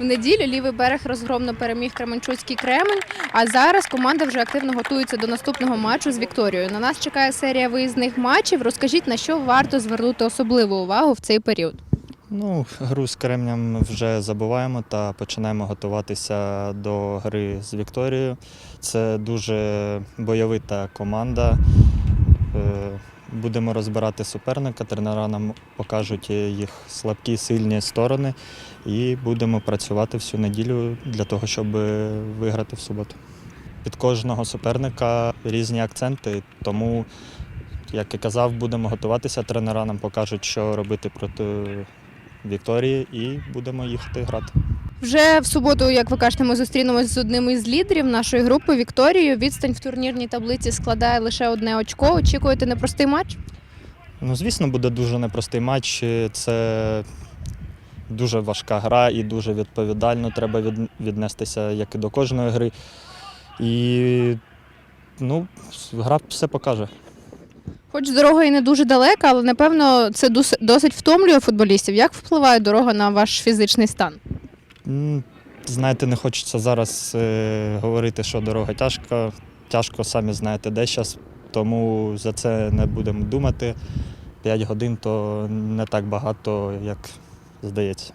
В неділю лівий берег розгромно переміг Кременчуцький Кремень. А зараз команда вже активно готується до наступного матчу з Вікторією. На нас чекає серія виїзних матчів. Розкажіть, на що варто звернути особливу увагу в цей період. Ну, гру з Кремнем вже забуваємо та починаємо готуватися до гри з Вікторією. Це дуже бойовита команда. Будемо розбирати суперника, тренера нам покажуть їх слабкі, сильні сторони і будемо працювати всю неділю для того, щоб виграти в суботу. Під кожного суперника різні акценти, тому, як і казав, будемо готуватися. Тренера нам покажуть, що робити проти Вікторії, і будемо їхати грати. Вже в суботу, як ви кажете, ми зустрінемось з одним із лідерів нашої групи Вікторією. Відстань в турнірній таблиці складає лише одне очко. Очікуєте непростий матч? Ну, звісно, буде дуже непростий матч. Це дуже важка гра і дуже відповідально. Треба віднестися як і до кожної гри. І ну, гра все покаже. Хоч дорога і не дуже далека, але напевно це досить втомлює футболістів. Як впливає дорога на ваш фізичний стан? Знаєте, не хочеться зараз е, говорити, що дорога тяжка. Тяжко, самі знаєте, де зараз, тому за це не будемо думати. П'ять годин то не так багато, як здається.